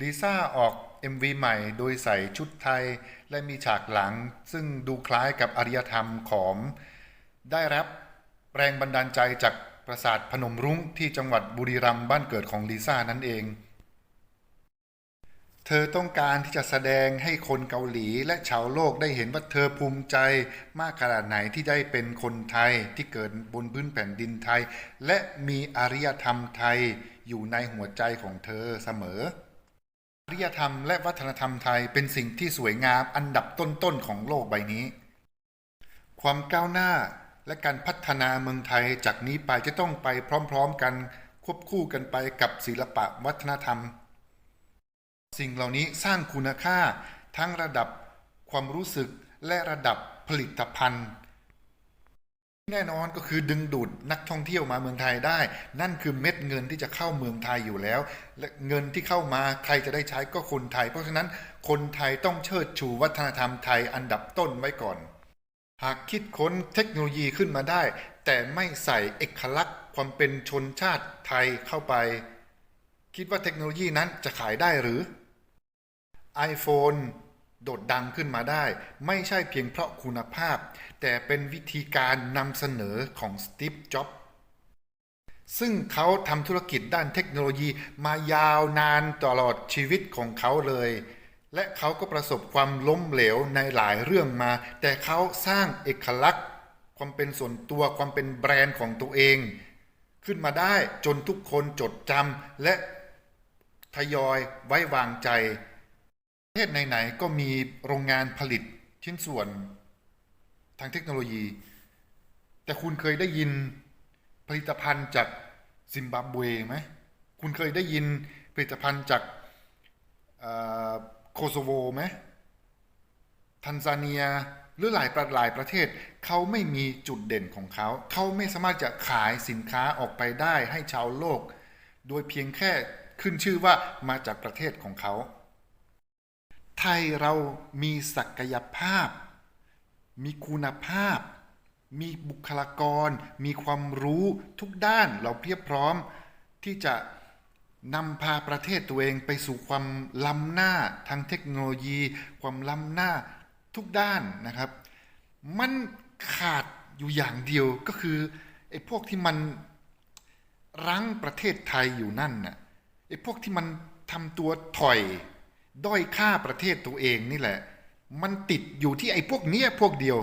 ลิซ่าออก MV ใหม่โดยใส่ชุดไทยและมีฉากหลัง ซึ่งดูคล้ายกับอารยธรรมขอมได้รับแรงบันดาลใจจากปราสาทพนมรุ้งที่จังหวัดบุรีรัมย์บ้านเกิดของลิซ่านั่นเอง เธอต้องการที่จะแสดงให้คนเกาหลีและชาวโลกได้เห็นว่าเธอภูมิใจมากขนาดไหนที่ได้เป็นคนไทยที่เกิดบนพื้นแผ่นดินไทย และมีอารยธรรมไทยอยู่ในหัวใจของเธอเสมอ รยธรรมและวัฒนธรรมไทยเป็นสิ่งที่สวยงามอันดับต้นๆของโลกใบนี้ ความก้าวหน้าและการพัฒนาเมืองไทยจากนี้ไปจะต้องไปพร้อมๆกันควบคู่กันไปกับศิลปะวัฒนธรรม สิ่งเหล่านี้สร้างคุณค่าทั้งระดับความรู้สึกและระดับผลิตภัณฑ์ แน่นอนก็คือดึงดูดนักท่องเที่ยวมาเมืองไทยได้ นั่นคือเม็ดเงินที่จะเข้าเมืองไทยอยู่แล้ว และเงินที่เข้ามาใครจะได้ใช้ก็คนไทย เพราะฉะนั้นคนไทยต้องเชิดชูวัฒนธรรมไทยอันดับต้นไว้ก่อน หากคิดค้นเทคโนโลยีขึ้นมาได้ แต่ไม่ใส่เอกลักษณ์ความเป็นชนชาติไทยเข้าไป คิดว่าเทคโนโลยีนั้นจะขายได้หรือ iPhone โดดดังขึ้นมาได้ ไม่ใช่เพียงเพราะคุณภาพ แต่เป็นวิธีการนำเสนอของสตีฟจ็อบซึ่งเขาทำธุรกิจด้านเทคโนโลยีมายาวนานตลอดชีวิตของเขาเลย และเขาก็ประสบความล้มเหลวในหลายเรื่องมา แต่เขาสร้างเอกลักษณ์ ความเป็นส่วนตัวความเป็นแบรนด์ของตัวเอง ขึ้นมาได้จนทุกคนจดจำและทยอยไว้วางใจ ประเทศไหนๆก็มีโรงงานผลิตชิ้นส่วนทางเทคโนโลยี แต่คุณเคยได้ยินผลิตภัณฑ์จากซิมบับเวไหมคุณเคยได้ยินผลิตภัณฑ์จากเอ่อโคโซโวไหมทันซาเนียหรือหลายประหลายประเทศเขาไม่มีจุดเด่นของเขา เขาไม่สามารถจะขายสินค้าออกไปได้ให้ชาวโลก โดยเพียงแค่ขึ้นชื่อว่ามาจากประเทศของเขา ไทยเรามีศักยภาพ มีคุณภาพ มีบุคลากร มีความรู้ทุกด้านเราเพียบพร้อม ที่จะนำพาประเทศตัวเองไปสู่ความล้ำหน้าทางเทคโนโลยี ความล้ำหน้าทุกด้านนะครับ มันขาดอยู่อย่างเดียวก็คือไอ้พวกที่มันรั้งประเทศไทยอยู่นั่นน่ะไอ้พวกที่มันทำตัวถอย ด้อยค่าประเทศตัวเองนี่แหละ มันติดอยู่ที่ไอ้พวกเนี้ยพวกเดียว